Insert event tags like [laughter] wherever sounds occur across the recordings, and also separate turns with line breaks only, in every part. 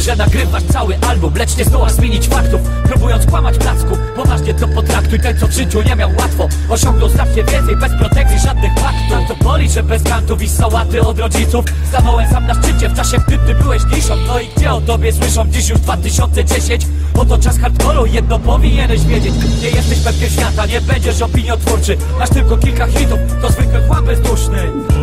Że nagrywasz cały album Lecz nie zdołasz zmienić faktów Próbując kłamać placku. Poważnie to potraktuj Ten co w życiu nie miał łatwo. Osiągnął znacznie więcej Bez protekcji żadnych faktów. To boli, że bez grantów i sałaty od rodziców. Stanąłem sam na szczycie W czasie gdy ty byłeś niszą. No i gdzie o tobie słyszą? Dziś już 2010 Oto czas hardcore'u Jedno powinieneś wiedzieć. Nie jesteś pewnie świata Nie będziesz opiniotwórczy. Masz tylko kilka hitów To zwykły chłop bezduszny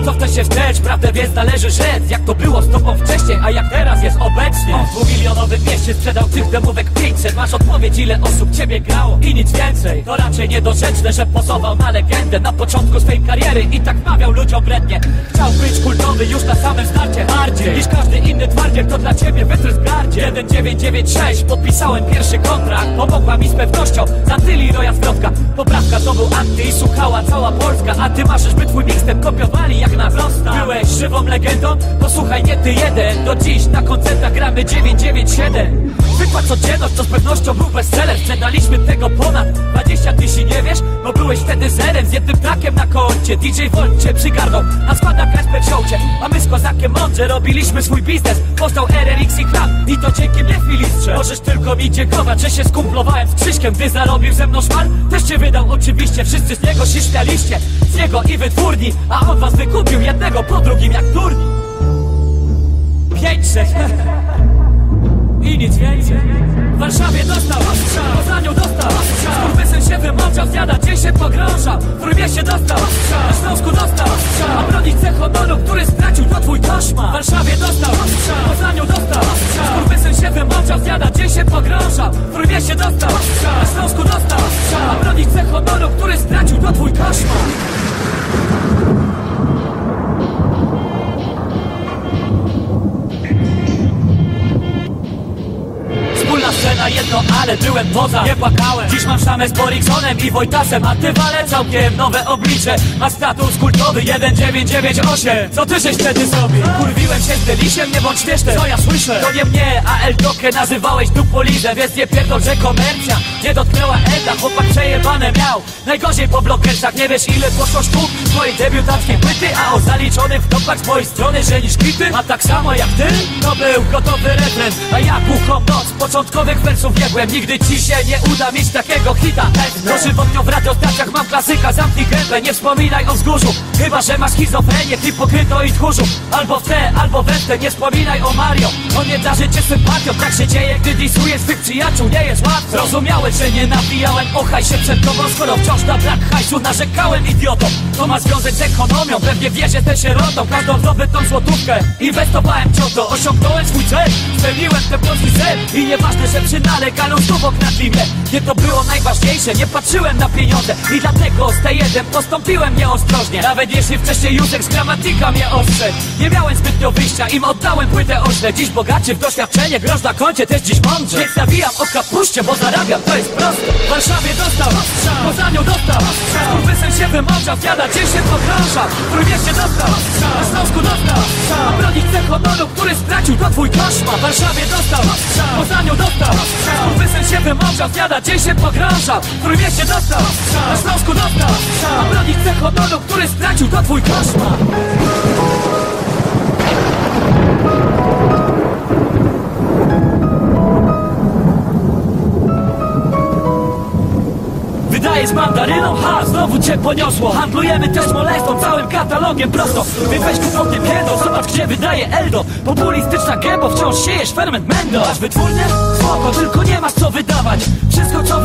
Cofnę się wstecz Prawdę więc należy rzec. Jak to było z tobą wcześniej A jak teraz jest obecnie? W dwumilionowym mieście sprzedał tych demówek 500 Masz odpowiedź ile osób ciebie grało I nic więcej. To raczej niedorzeczne, że pozował na legendę. Na początku swej kariery I tak mawiał ludziom brednie. Chciał być kultowy już na samym starcie. Bardziej niż każdy inny twardziel To dla ciebie wytrysk gardzie? 1996 Podpisałem pierwszy kontrakt. Pomogła mi z pewnością Zantyli roja zwrotka Poprawka to był anty i słuchała cała Polska. A ty marzysz by twój mixtape kopiowali jak na prosta Byłeś żywą legendą? Posłuchaj nie ty jeden. Do dziś na koncertach gramy 997 Zwykła codzienność to z pewnością był bestseller. Sprzedaliśmy tego ponad 20 tysięcy nie wiesz? Bo byłeś wtedy zerem z jednym trakiem na koncie. DJ Volt cię przygarnął, a składa Kasper Showcie. A my z Kozakiem mądrze robiliśmy swój biznes Powstał RRX i Klan i to dzięki mnie Filistrze Możesz tylko mi dziękować, że się skumplowałem z Krzyśkiem Gdy zarobił ze mną szmal, też cię wydał oczywiście Wszyscy z niego się śmialiście, z niego i wytwórni A on was wykupił jednego po drugim jak turni Pięć, sześć [laughs] i nic więcej. W Warszawie dostał ostrzał, Poznaniu dostał ostrzał Skurwysyn się wymoczał, zjada dzień się pogrążał. W Trójmieście dostał ostrzał, na Śląsku dostał ostrzał A bronić cech honoru, który stracił to twój koszmar byłem Nie płakałem, dziś mam szamę z Boriksonem i Wojtasem A ty wale całkiem nowe oblicze. Ma status kultowy 1998 Co ty żeś wtedy zrobił? Kurwiłem się z Delisiem, nie bądź śmieszny. Co ja słyszę? To nie mnie, a El Dokę nazywałeś dupolizę Więc nie pierdol, że komercja nie dotknęła Eda Chłopak przejebane miał. Najgorzej po blokersach Nie wiesz ile poszło sztuk twojej debiutanckiej płyty A o zaliczonym w topach z mojej strony, że niż A tak samo jak ty, to był gotowy refren. A ja puchą noc, początkowych wersów jebłem. Nigdy ci się nie uda mieć takiego hita. Dożywotnio w radiostacjach mam klasyka Zamknij gębę, nie wspominaj o wzgórzu. Chyba, że masz schizofrenię, hipokryto i tchórzu. Albo w te, albo we te, nie wspominaj o Mario. On nie darzy cię sympatią, tak się dzieje, gdy disujesz swych przyjaciół Nie jest łatwo, zrozumiałeś, że nie nawijałem Ochaj się przed tobą, skoro wciąż na brak hajsu Narzekałem idiotą, to ma związek z ekonomią Pewnie wiesz, że się rodą, każdą zdobytą złotówkę Inwestowałem ciąto, osiągnąłem swój cel Spełniłem ten i nieważne, że przy naleganą stówok na Nie to było najważniejsze, nie patrzyłem na pieniądze I dlatego z T1 postąpiłem nieostrożnie. Nawet jeśli wcześniej Józek z gramatika mnie ostrzegł. Nie miałem zbytnio wyjścia, im oddałem płytę ośle. Dziś bogaczy w doświadczenie, grosz na koncie też dziś mądrze Więc nawijam o kapuście, bo zarabiam, to jest proste. W Warszawie dostał, w Poznaniu dostał Skurwysyn się wymoczał, zjada dzień się pogrążał W Trójmieście dostał, na Śląsku dostał A bronić cech honoru, który stracił, twój koszmar W Warszawie dostał, w Poznaniu dostał Skurwysyn się wymoczał, zjada dzień się pogrążał W Trójmieście dostał, na Śląsku dostał A bronić cech honoru, który stracił, to twój koszmar znowu cię poniosło. Handlujemy też molestą, całym katalogiem prosto. Wy weź kupownie pierdą, zobacz gdzie wydaje Eldo. Populistyczna gębo, wciąż siejesz ferment mendo. Masz wytwórnię? Spoko, tylko nie masz co wydawać. Wszystko co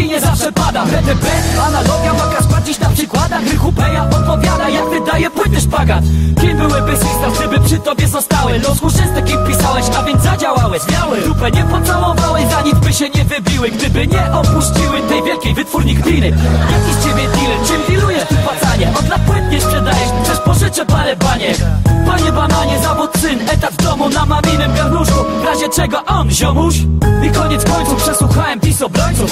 wydałeś promocyjnie zawsze pada. BTB, analogia, maka sprawdzić na przykładach. Rychu Peja odpowiada jak wydaje płyty szpagat. Kim byłyby Sisters, gdyby przy tobie zostały? Los chórzystek kim pisałeś, a więc zadziałałeś. Miały dupę nie pocałowałeś, za nic by się nie wybiły. Gdyby nie opuściły tej wielkiej wytwórni gliny Jaki z ciebie dealer, czym dealujesz tu pacanie? Od lat płyt nie sprzedajesz, też pożyczę parę baniek Panie bananie, zawód syn, etat w domu na maminem garnuszku W razie czego on, ziomuś? I koniec obrońców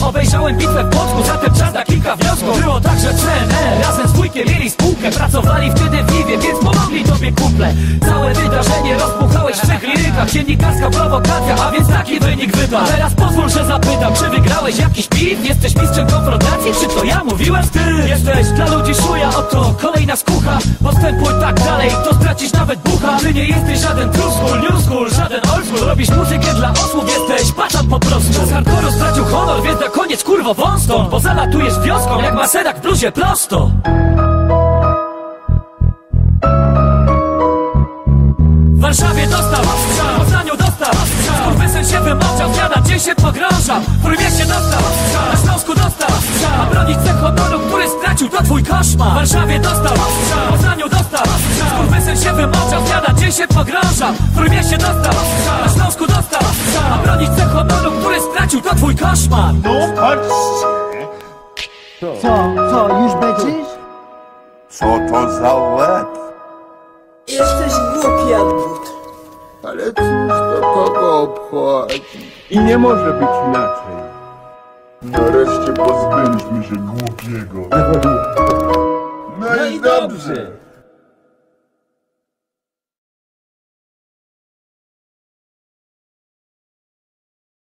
Obejrzałem bitwę w Płocku, zatem czas na kilka wniosków. Było tak, że CNR razem z wujkiem mieli spółkę. Pracowali wtedy w Liwie, więc pomogli tobie kumple. Całe wydarzenie rozbuchałeś w trzech lirykach. Dziennikarska prowokacja, a więc taki wynik wypadł. Teraz pozwól, że zapytam, czy wygrałeś jakiś piw? Jesteś mistrzem konfrontacji, czy to ja mówiłem? Ty jesteś. Dla ludzi szuja, oto kolejna skucha. Postępuj tak dalej, to stracisz nawet bucha. Ty nie jesteś żaden true school, new school, żaden old school. Robisz muzykę dla osłów, jesteś paczan po prostu. Z hardcore'u stracił koniec kurwo wąs stąd Bo zalatujesz wioską, jak maserak w bluzie prosto. W Warszawie dostał ostrzał, w Poznaniu dostał Skurwysyn się wymoczał, na dzień się pogrążał. W Trójmieście dostał na Śląsku dostał A bronić cech honoru, który stracił, to twój koszmar. W Warszawie dostał ostrzał, w Poznaniu dostał Skurwysyn się wymoczał, z dzień się pogrążał W Trójmieście dostał ostrzał, na Śląsku dostał A bronić cech honoru, który stracił, to twój koszmar
No patrzcie,
Co, co, już beczysz?
co to za łeb.
Jesteś głupi, Albut.
Ale cóż to kogo obchodzi?
I nie może być inaczej.
Nareszcie pozbyliśmy się głupiego. No i dobrze.